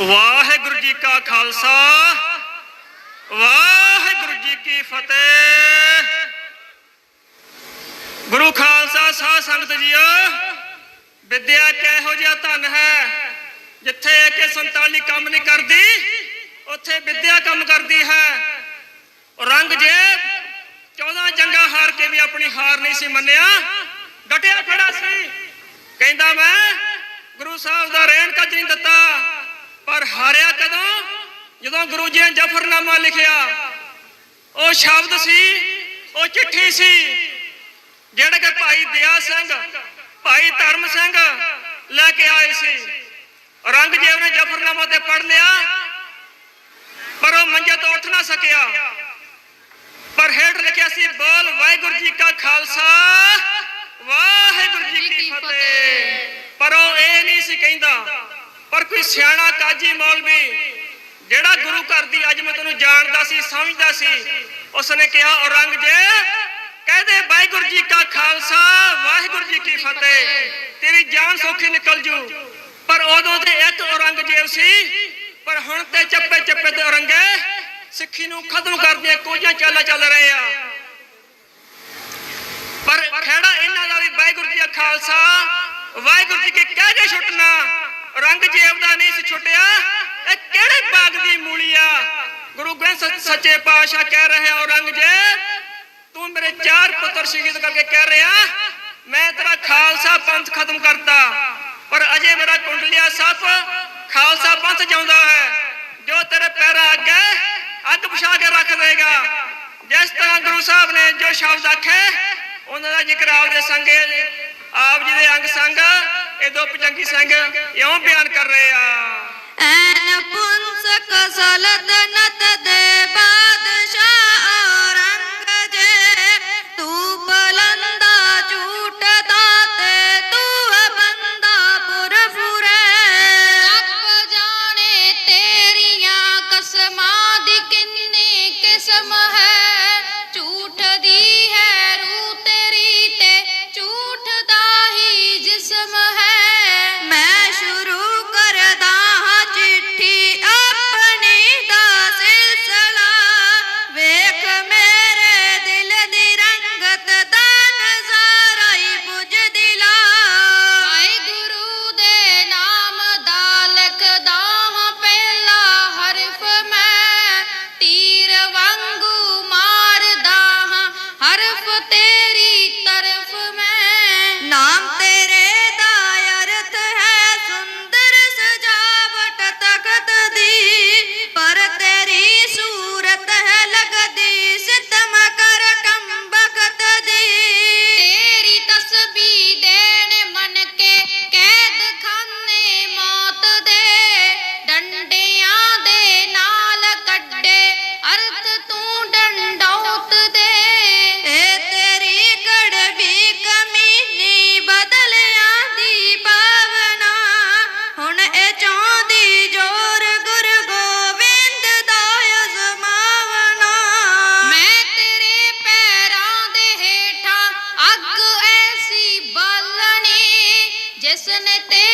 ਵਾਹਿਗੁਰੂ ਜੀ ਕਾ ਖਾਲਸਾ, ਵਾਹਿਗੁਰੂ ਜੀ ਕੀ ਫਤਿਹ। ਗੁਰੂ ਖਾਲਸਾ ਸਾਧ ਸੰਗਤ ਜੀਓ, ਵਿਦਿਆ ਕਿਹੋ ਜਿਹਾ ਧਨ ਹੈ, ਜਿੱਥੇ AK 47 ਕੰਮ ਨਹੀਂ ਕਰਦੀ, ਉੱਥੇ ਵਿਦਿਆ ਕੰਮ ਕਰਦੀ ਹੈ। ਰੰਗ ਜੇ 14 ਜੰਗਾਂ ਹਾਰ ਕੇ ਵੀ ਆਪਣੀ ਹਾਰ ਨਹੀਂ ਸੀ ਮੰਨਿਆ, ਡਟਿਆ ਖੜਾ ਸੀ। ਕਹਿੰਦਾ ਮੈਂ ਗੁਰੂ ਸਾਹਿਬ ਦਾ ਰਹਿਣ ਕੱਜ ਨਹੀਂ ਦਿੱਤਾ ਪਰ ਹਾਰਿਆ ਕਦੋਂ? ਜਦੋਂ ਗੁਰੂ ਜੀ ਨੇ ਜਫਰਨਾਮਾ ਲਿਖਿਆ। ਉਹ ਸ਼ਬਦ ਸੀ, ਉਹ ਚਿੱਠੀ ਸੀ, ਜਿਹੜਾ ਕਿ ਭਾਈ ਦਿਆ ਸਿੰਘ, ਭਾਈ ਧਰਮ ਸਿੰਘ ਲੈ ਕੇ ਆਏ ਸੀ। ਰੰਗਜੀਤ ਨੇ ਜਫਰਨਾਮਾ ਤੇ ਪੜ ਲਿਆ, ਪਰ ਉਹ ਮੰਜੇ ਤੋਂ ਉੱਠ ਨਾ ਸਕਿਆ। ਪਰ ਹੇਠ ਲਿਖਿਆ ਸੀ, ਬੋਲ ਵਾਹਿਗੁਰੂ ਜੀ ਕਾ ਖਾਲਸਾ, ਵਾਹਿਗੁਰੂ ਜੀ ਕੀ ਫਤਿਹ। ਪਰ ਉਹ ਇਹ ਨਹੀਂ ਸੀ ਕਹਿੰਦਾ ਪਰ ਕੋਈ ਸਿਆਣਾ ਕਾਜੀ ਮੌਲਵੀ, ਜਿਹੜਾ ਗੁਰੂ ਘਰ ਦੀ ਅੱਜ ਮੈਂ ਜਾਣਦਾ ਸੀ, ਸਮਝਦਾ ਸੀ, ਉਸਨੇ ਕਿਹਾ, ਔਰੰਗਜ਼ੇਬ ਕਹਦੇ ਵਾਹਿਗੁਰੂ ਜੀ ਕਾ ਖਾਲਸਾ, ਵਾਹਿਗੁਰੂ ਜੀ ਕੀ ਫਤਿਹ, ਤੇਰੀ ਜਾਨ ਸੌਖੀ ਨਿਕਲ ਜੂ। ਪਰ ਉਦੋਂ ਤੇ ਇੱਕ ਔਰੰਗਜ਼ੇਬ ਸੀ, ਪਰ ਹੁਣ ਤੇ ਚੱਪੇ ਚੱਪੇ ਤੇ ਔਰੰਗੇ, ਸਿੱਖੀ ਨੂੰ ਖਤਮ ਕਰਦੇ ਕੋਈਆਂ ਚਾਲਾਂ ਚੱਲ ਰਹੇ ਆ। ਪਰ ਖੇੜਾ ਇਹਨਾਂ ਦਾ ਵੀ ਵਾਹਿਗੁਰੂ ਜੀ ਕਾ ਖਾਲਸਾ, ਵਾਹਿਗੁਰੂ ਜੀ ਕੇ ਕਹਿ ਕੇ ਛੁੱਟਣਾ। ਔਰੰਗਜ਼ੇਬ ਦਾ ਨਹੀਂ ਸੀ ਛੁੱਟਿਆ। ਇਹ ਕਿਹੜੇ ਬਾਗ ਦੀ ਮੂਲੀ ਆ? ਗੁਰੂ ਗ੍ਰੰਥ ਸੱਚੇ ਪਾਤਸ਼ਾਹ ਕਹਿ ਰਹੇ ਔਰੰਗਜ਼ੇਬ, ਤੂੰ ਮੇਰੇ ਚਾਰ ਪੁੱਤਰ ਸ਼ਹੀਦ ਕਰਕੇ ਕਹਿ ਰਿਹਾ, ਮੈਂ ਤੇਰਾ ਖਾਲਸਾ ਪੰਥ ਖਤਮ ਕਰਤਾ। ਪਰ ਅਜੇ ਮੇਰਾ ਕੁੰਡਲੀਆ ਸੱਪ ਖਾਲਸਾ ਪੰਥ ਜਾਉਂਦਾ ਹੈ। ਜੋ ਤੇਰੇ ਪੈਰਾਂ ਅੱਗੇ ਅੱਗ ਪਛਾ ਕੇ ਰੱਖ ਦੇਗਾ ਜਿਸ ਤਰ੍ਹਾਂ ਗੁਰੂ ਸਾਹਿਬ ਨੇ ਜੋ ਸ਼ਬਦ ਆਖੇ, ਉਹਨਾਂ ਦਾ ਜ਼ਿਕਰ ਆਪ ਦੇ ਸੰਗੇ, ਆਪ ਜੀ ਦੇ ਅੰਗ ਸੰਗ ਇਹ ਦੋ ਪਜੰਗੀ ਸਿੰਘ ਇਉਂ ਬਿਆਨ ਕਰ ਰਹੇ ਆ। ਐਨ ਪੁੰਸਕ ਸਲਤਨਤ ਦੇ ਬਾਦਸ਼ਾਹ ਬਾਲਣੀ ਜਿਸ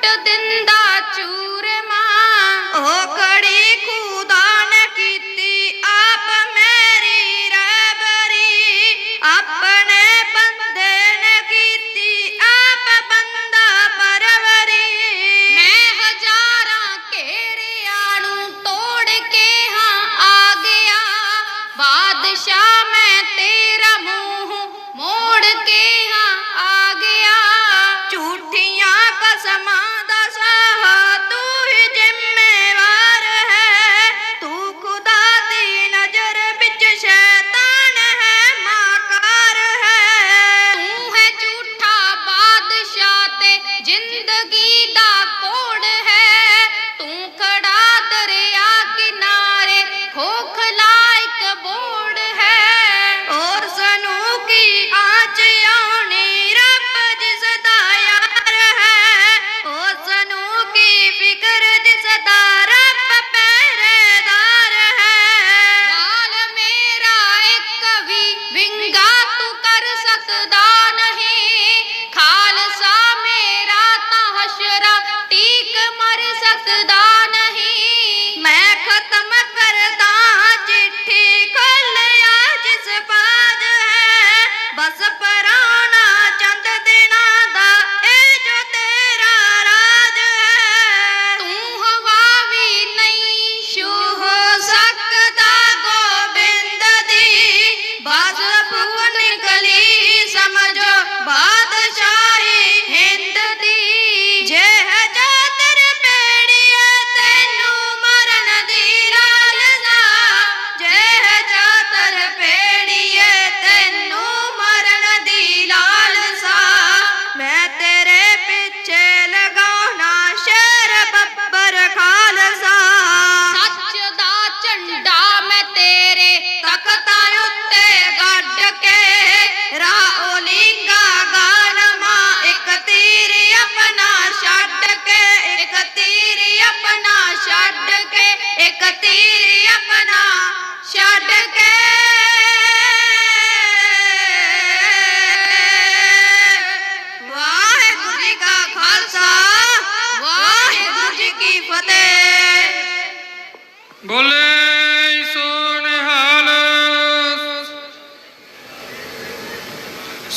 ਦਿੰਦਾ ਚੂਰਮਾ। ਉਹ ਖੜੀ ਨੇ ਕੀਤੀ ਆਪ ਮੇਰੀ ਰਹਿਬਰੀ ਆਪਣੇ ਬੰਦੇ ਨੇ ਕੀਤੀ ਆਪ ਬੰਦਾ ਪਰਵਰੀ। ਮੈਂ ਹਜ਼ਾਰਾਂ ਘੇਰਿਆਂ ਨੂੰ ਤੋੜ ਕੇ ਹਾਂ ਆ ਗਿਆ। ਬਾਦਸ਼ਾਹ ਮੈਂ ਤੇਰਾ ਮੂੰਹ ਮੋੜ ਕੇ ਹਾਂ ਆ ਗਿਆ। ਝੂਠੀਆਂ ਕਸਮਾਂ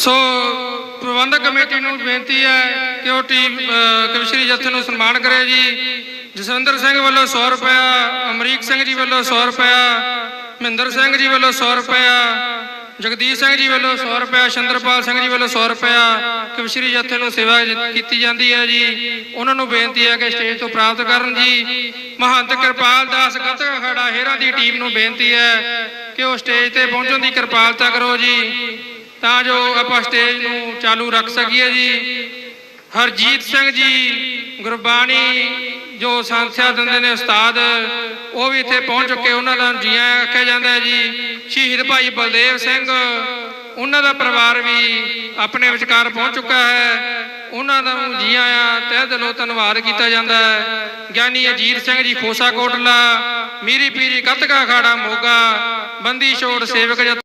ਸੋ ਪ੍ਰਬੰਧਕ ਕਮੇਟੀ ਨੂੰ ਬੇਨਤੀ ਹੈ ਕਿ ਉਹ ਟੀਮ ਅ, ਕਵਿਸ਼ਰੀ ਜੱਥੇ ਨੂੰ ਸਨਮਾਨ ਕਰੇ ਜੀ। ਜਸਵਿੰਦਰ ਸਿੰਘ ਵੱਲੋਂ 100 ਰੁਪਇਆ ਅਮਰੀਕ ਸਿੰਘ ਜੀ ਵੱਲੋਂ 100 ਰੁਪਇਆ ਮਹਿੰਦਰ ਸਿੰਘ ਜੀ ਵੱਲੋਂ 100 ਰੁਪਇਆ ਜਗਦੀਸ਼ ਸਿੰਘ ਜੀ ਵੱਲੋਂ 100 ਰੁਪਇਆ ਸ਼ੰਦਰਪਾਲ ਸਿੰਘ ਜੀ ਵੱਲੋਂ 100 ਰੁਪਇਆ ਕਵਿਸ਼ਰੀ ਜੱਥੇ ਨੂੰ ਸੇਵਾ ਕੀਤੀ ਜਾਂਦੀ ਹੈ ਜੀ। ਉਹਨਾਂ ਨੂੰ ਬੇਨਤੀ ਹੈ ਕਿ ਸਟੇਜ ਤੋਂ ਪ੍ਰਾਪਤ ਕਰਨ ਜੀ। ਮਹੰਤ ਕਿਰਪਾਲ ਦਾਸ ਗੱਤਕਾ ਖੜਾ ਹੇਰਾ ਦੀ ਟੀਮ ਨੂੰ ਬੇਨਤੀ ਹੈ ਕਿ ਉਹ ਸਟੇਜ ਤੇ ਪਹੁੰਚਣ ਦੀ ਕਿਰਪਾਲਤਾ ਕਰੋ ਜੀ। ਤਾਂ ਜੋ ਆਪਾਂ ਸਟੇਜ ਨੂੰ ਚਾਲੂ ਰੱਖ ਸਕੀਏ ਜੀ। ਹਰਜੀਤ ਸਿੰਘ ਜੀ ਗੁਰਬਾਣੀ ਜੋ ਸੰਸਿਆ ਦਿੰਦੇ ਨੇ ਉਸਤਾਦ, ਉਹ ਵੀ ਇੱਥੇ ਪਹੁੰਚ ਚੁੱਕੇ। ਉਹਨਾਂ ਦਾ ਜੀਆਂ ਆਖਿਆ ਜਾਂਦਾ ਹੈ ਜੀ, ਸ਼ਹੀਦ ਭਾਈ ਬਲਦੇਵ ਸਿੰਘ, ਉਹਨਾਂ ਦਾ ਪਰਿਵਾਰ ਵੀ ਆਪਣੇ ਵਿਚਕਾਰ ਪਹੁੰਚ ਚੁੱਕਾ ਹੈ। ਉਹਨਾਂ ਦਾ ਨੂੰ ਜੀ ਆਇਆਂ ਤਹਿ ਦਿਲੋਂ ਧੰਨਵਾਦ ਕੀਤਾ ਜਾਂਦਾ ਹੈ। ਗਿਆਨੀ ਅਜੀਤ ਸਿੰਘ ਜੀ ਖੋਸਾ ਕੋਟਲਾ ਮੀਰੀ ਪੀਰੀ ਗੱਤਕਾ ਖਾੜਾ ਮੋਗਾ, ਬੰਦੀ ਛੋੜ ਸੇਵਕ ਜਥਾ।